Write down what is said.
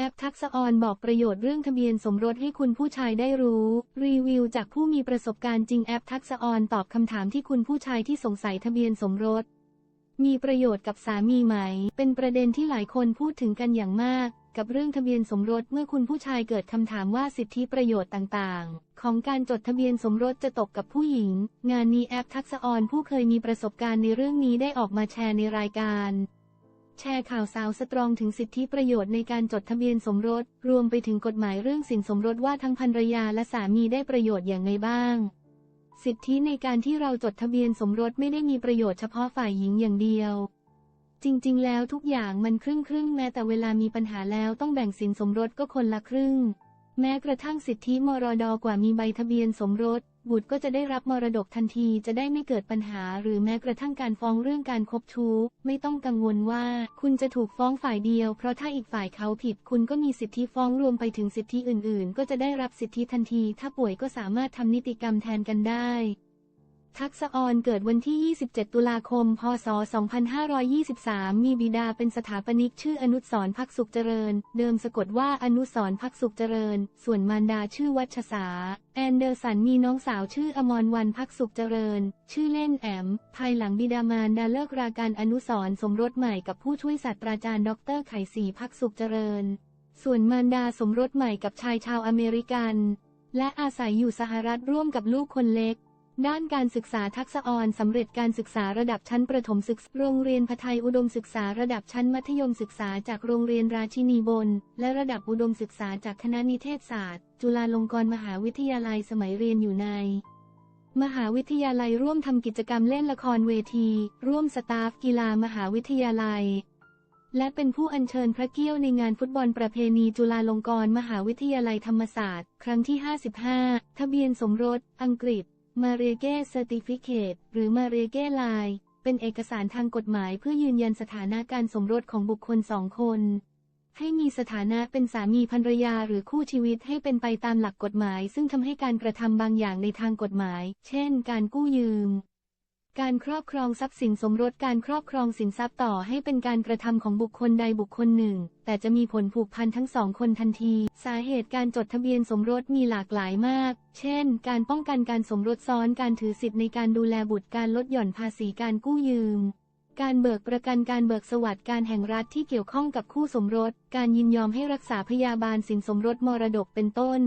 แอปทักษออนบอกประโยชน์เรื่องทะเบียนสมรสให้คุณผู้ชายได้รู้ รีวิวจากผู้มีประสบการณ์จริงแอปทักษออนตอบคำถามที่คุณผู้ชายที่สงสัยทะเบียนสมรส มีประโยชน์กับสามีไหม เป็นประเด็นที่หลายคนพูดถึงกันอย่างมาก กับเรื่องทะเบียนสมรสเมื่อคุณผู้ชายเกิดคำถามว่าสิทธิประโยชน์ต่างๆ ของการจดทะเบียนสมรสจะตกกับผู้หญิง งานนี้แอปทักษออนผู้เคยมีประสบการณ์ในเรื่องนี้ได้ออกมาแชร์ในรายการ แชร์ข่าวสาวสตรองถึงสิทธิประโยชน์ในการจดทะเบียนสมรส รวมไปถึงกฎหมายเรื่องสินสมรสว่าทั้งภรรยาและสามีได้ประโยชน์อย่างไรบ้าง สิทธิในการที่เราจดทะเบียนสมรสไม่ได้มีประโยชน์เฉพาะฝ่ายหญิงอย่างเดียว จริงๆ แล้วทุกอย่างมันครึ่งครึ่งแม้แต่เวลามีปัญหาแล้วต้องแบ่งสินสมรสก็คนละครึ่ง แม้กระทั่งสิทธิมรดกว่ามีใบทะเบียนสมรส บุตรก็จะได้รับมรดกทันทีจะได้ไม่เกิดปัญหา หรือแม้กระทั่งการฟ้องเรื่องการคบชู้ ไม่ต้องกังวลว่า คุณจะถูกฟ้องฝ่ายเดียว เพราะถ้าอีกฝ่ายเขาผิด คุณก็มีสิทธิฟ้องรวมไปถึงสิทธิอื่น ๆ ก็จะได้รับสิทธิทันที ถ้าป่วยก็สามารถทำนิติกรรมแทนกันได้ ทักษออนเกิดวันที่ 27 ตุลาคม พศ 2523 มีบิดาเป็นสถาปนิกชื่ออนุสรพักสุขเจริญ เดิมสะกดว่าอนุสรพักสุขเจริญ ส่วนมารดาชื่อวัชสา แอนเดอร์สันมีน้องสาวชื่ออมรวันพักสุขเจริญ ชื่อเล่นแอม ภายหลังบิดามารดาเลิกราการอนุสรสมรสใหม่กับผู้ช่วยศาสตราจารย์ดรไข่ศรีพักสุขเจริญ ส่วนมารดาสมรสใหม่กับชายชาวอเมริกัน และอาศัยอยู่สหรัฐร่วมกับลูกคนเล็ก ด้านการศึกษาทักษะออนสำเร็จการศึกษาระดับชั้นประถมศึกษาโรงเรียนพไทยอุดมศึกษาระดับชั้นมัธยมศึกษาจากโรงเรียนราชินีบน และระดับอุดมศึกษาจากคณะนิเทศศาสตร์ จุฬาลงกรณ์มหาวิทยาลัยสมัยเรียนอยู่ใน มหาวิทยาลัยร่วมทำกิจกรรมเล่นละครเวที ร่วมสตาฟกีฬามหาวิทยาลัย และเป็นผู้อัญเชิญพระเกี้ยวในงานฟุตบอลประเพณีจุฬาลงกรณ์มหาวิทยาลัยธรรมศาสตร์ ครั้งที่ 55 ทะเบียนสมรส อังกฤษ มาเรเก้เซอร์ติฟิเคตหรือมาเรเก้ไลน์เป็นเอกสารทางกฎหมายเพื่อยืนยันสถานะการสมรสของบุคคลสองคน ให้มีสถานะเป็นสามีภรรยาหรือคู่ชีวิตให้เป็นไปตามหลักกฎหมาย ซึ่งทำให้การกระทำบางอย่างในทางกฎหมาย เช่น การกู้ยืม การครอบครองทรัพย์สินสมรสการครอบครองสินทรัพย์ต่อให้เป็นการกระทำของบุคคลใดบุคคลหนึ่ง แต่จะมีผลผูกพันทั้งสองคนทันที สาเหตุการจดทะเบียนสมรสมีหลากหลายมาก เช่น การป้องกันการสมรสซ้อนการถือสิทธิ์ในการดูแลบุตรการลดหย่อนภาษีการกู้ยืม การเบิกประกันการเบิกสวัสดิการแห่งรัฐที่เกี่ยวข้องกับคู่สมรส การยินยอมให้รักษาพยาบาลสินสมรสมรดกเป็นต้น